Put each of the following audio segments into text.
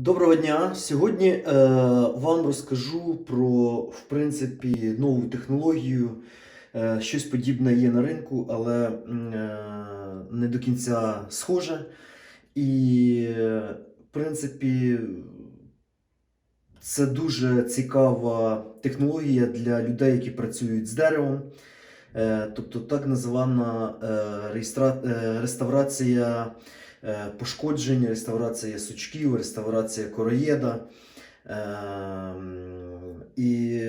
Доброго дня! Сьогодні е, вам розкажу про в принципі нову технологію. Е, щось подібне є на ринку, але е, не до кінця схоже. І в принципі це дуже цікава технологія для людей, які працюють з деревом. Е, тобто так називана е, реєстра- е, реставрація пошкоджень, реставрація сучків, реставрація короєда. Ем, І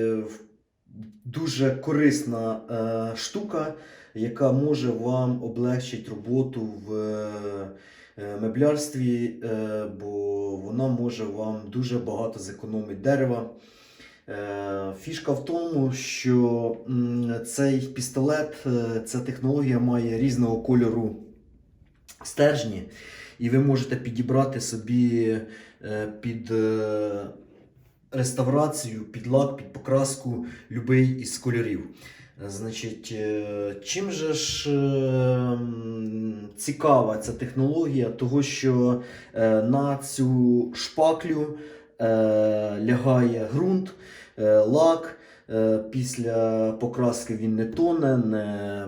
дуже корисна е, штука, яка може вам облегчити роботу в е, меблярстві, е, бо вона може вам дуже багато зекономити дерева. Е, Фішка в тому, що цей пістолет, е, ця технологія має різного кольору стержні, і ви можете підібрати собі е, під е, реставрацію, під лак, під покраску будь-який із кольорів. Значить, е, чим же ж цікава ця технологія, того що на цю шпаклю лягає ґрунт, лак. Після покраски він не тоне, не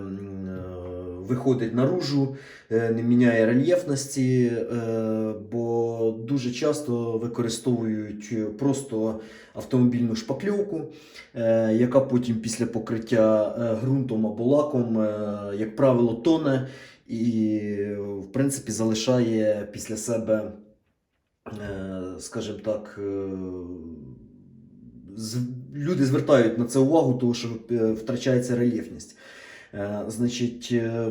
виходить наружу, е, не міняє рельєфності, е, бо дуже часто використовують просто автомобільну шпакльовку, е, яка потім після покриття ґрунтом або лаком, як правило, тоне і, в принципі, залишає після себе, скажімо так, люди звертають на це увагу, тому що втрачається рельєфність. Е, Значить, е,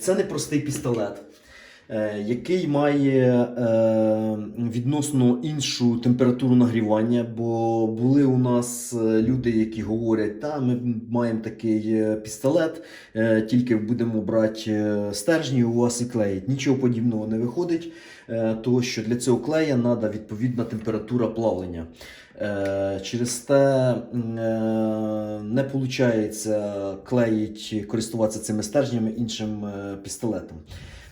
це не простий пістолет, який має е, відносно іншу температуру нагрівання, бо були у нас е, люди, які говорять, та ми маємо такий е, пістолет, е, тільки будемо брати е, стержні, у вас і клеїть. Нічого подібного не виходить, е, тому що для цього клея треба відповідна температура плавлення. Е, Через те е, не виходить клеїть, користуватися цими стержнями іншим е, пістолетом.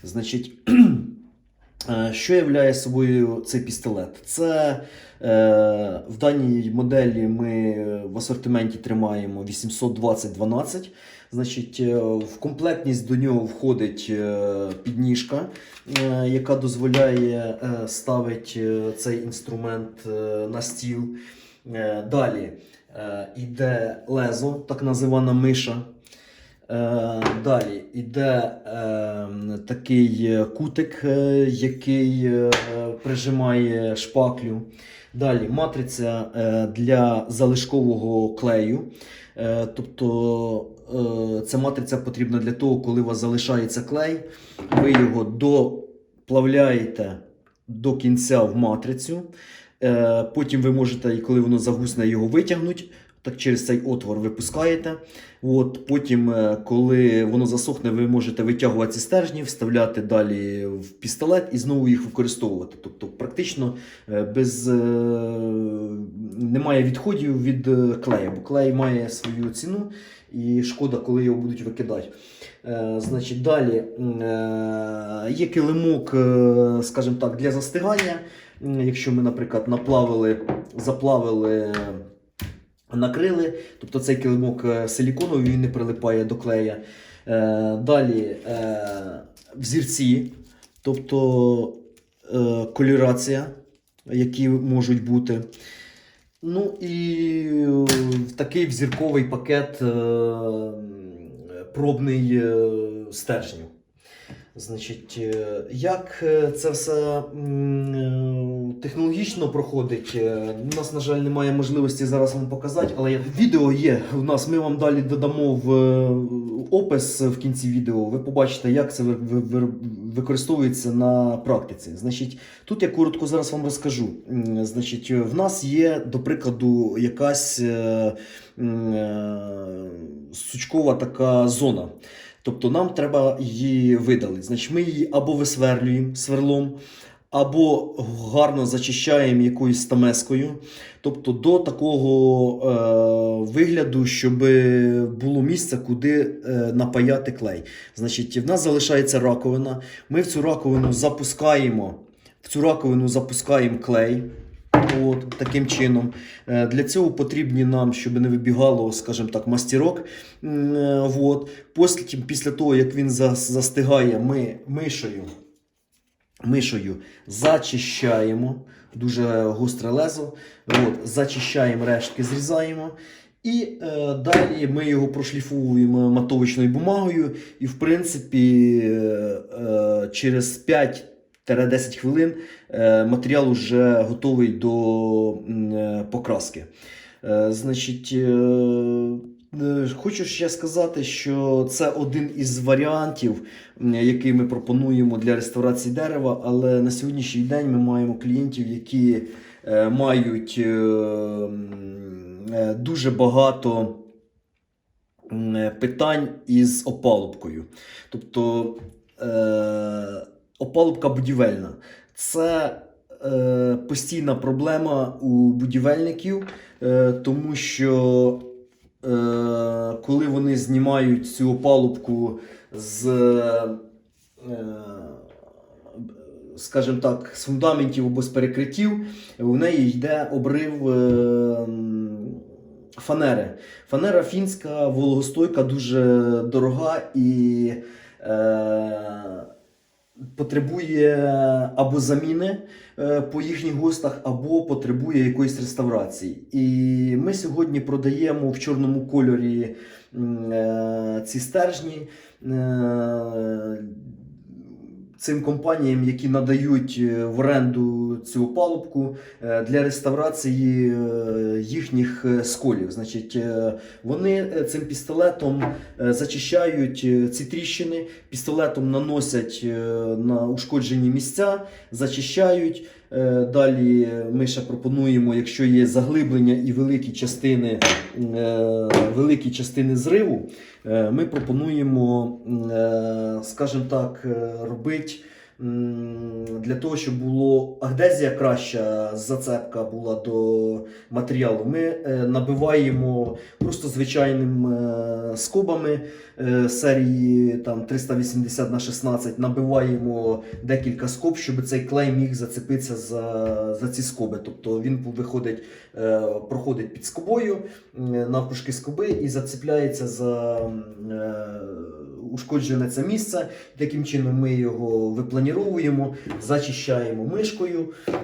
Значить, е, що являє собою цей пістолет? Це е, в даній моделі ми в асортименті тримаємо 820-12. Значить, е, в комплектність до нього входить підніжка, яка дозволяє ставити цей інструмент на стіл. Далі йде лезо, так називана миша. Е, Далі йде е, такий кутик, е, який е, прижимає шпаклю. Далі матриця е, для залишкового клею. Е, Тобто е, ця матриця потрібна для того, коли у вас залишається клей, ви його доплавляєте до кінця в матрицю. Е, Потім ви можете, коли воно загусне, його витягнути. Так через цей отвор випускаєте. От, потім, е, коли воно засохне, ви можете витягувати ці стержні, вставляти далі в пістолет і знову їх використовувати. Тобто, практично е, без, е, немає відходів від клею, бо клей має свою ціну і шкода, коли його будуть викидати. Значить, далі є килимок, скажімо так, для застигання. Якщо ми, наприклад, наплавили, заплавили, накрили, тобто цей килимок е, силіконовий, він не прилипає до клея. Е, Далі е, взірці, тобто колірація, які можуть бути. Ну і такий взірковий пакет пробний стержнів. Значить, як це все технологічно проходить, е, у нас, на жаль, немає можливості зараз вам показати, але відео є у нас. Ми вам далі додамо в е, опис в кінці відео. Ви побачите, як це ви- ви- ви- використовується на практиці. Значить, тут я коротко зараз вам розкажу. Значить, в нас є, до прикладу, якась е, сучкова така зона. Тобто нам треба її видалити. Значить, ми її або висверлюємо сверлом, або гарно зачищаємо якоюсь стамескою. Тобто до такого е, вигляду, щоб було місце, куди е, напаяти клей. Значить, в нас залишається раковина. Ми в цю раковину запускаємо В цю раковину запускаємо клей. От, таким чином. Е, Для цього потрібні нам, щоб не вибігало, скажімо так, мастірок. Е, От. Після, того, як він застигає, ми мишею, мишею зачищаємо. Дуже гостре лезо. От, зачищаємо рештки, зрізаємо. І е, далі ми його прошліфовуємо матовичною бумагою. І, в принципі, е, е, через 5-10 хвилин е, матеріал вже готовий до е, покраски. Е, значить, е, хочу ще сказати, що це один із варіантів, який ми пропонуємо для реставрації дерева, але на сьогоднішній день ми маємо клієнтів, які е, мають е, е, дуже багато е, питань із опалубкою. Тобто е, опалубка будівельна це е, постійна проблема у будівельників, е, тому що е, коли вони знімають цю опалубку з. Е, Скажімо так, з фундаментів або з перекриттів, у неї йде обрив е, фанери. Фанера фінська, вологостойка, дуже дорога і е, потребує або заміни е, по їхніх гостах, або потребує якоїсь реставрації. І ми сьогодні продаємо в чорному кольорі е, ці стержні. Цим компаніям, які надають е, в оренду цю опалубку е, для реставрації е, їхніх сколів. Значить, вони цим пістолетом зачищають ці тріщини, пістолетом наносять на ушкоджені місця, зачищають. Е, Далі ми ще пропонуємо, якщо є заглиблення і великі частини, е, великі частини зриву, е, ми пропонуємо, скажімо так, робити для того, щоб було адезія краща, зацепка була до матеріалу. Ми е, набиваємо просто звичайним е, скобами е, серії там 380 на 16 набиваємо декілька скоб, щоб цей клей міг зацепитися за, за ці скоби. Тобто він виходить, проходить під скобою навпушки скоби і зацепляється за ушкоджене це місце. Таким чином ми його випланіровуємо, зачищаємо мишкою. Е,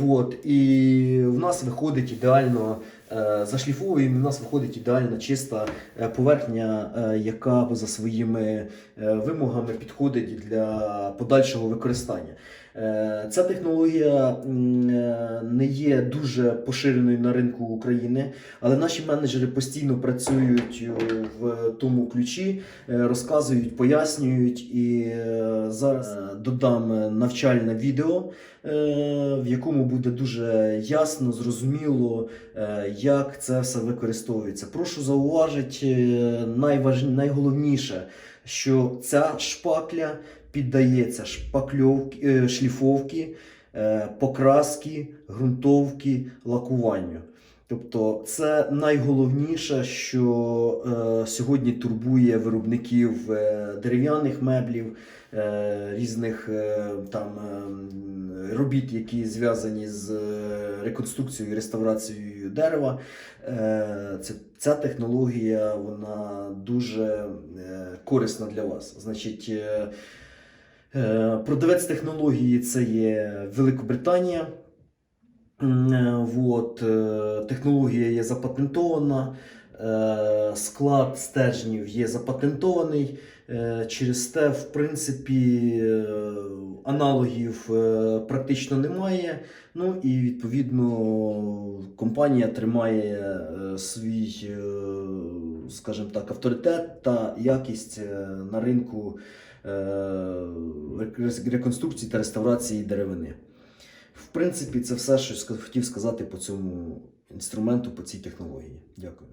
Вот, і в нас виходить ідеально. е, Зашліфовуємо, в нас виходить ідеально чиста е, поверхня, яка за своїми вимогами підходить для подальшого використання. Е, Ця технологія е, не є дуже поширеною на ринку України, але наші менеджери постійно працюють е, в тому ключі, розказують, пояснюють. І зараз додам навчальне відео, в якому буде дуже ясно, зрозуміло, як це все використовується. Прошу зауважити найваж... найголовніше, що ця шпакля піддається шпакльовки, е, шліфовки, е, покраски, ґрунтовки, лакуванню. Тобто це найголовніше, що е, сьогодні турбує виробників дерев'яних меблів, різних там е, робіт, які зв'язані з реконструкцією і реставрацією дерева. Це, ця технологія вона дуже корисна для вас. Значить, продавець технології це є Великобританія. Е, Вот, е, технологія є запатентована, е, склад стержнів є запатентований. Е, Через те, в принципі, е, аналогів е, практично немає. Ну і відповідно компанія тримає е, свій, е, скажімо так, авторитет та якість е, на ринку е, реконструкції та реставрації деревини. В принципі, це все, що хотів сказати по цьому інструменту, по цій технології. Дякую.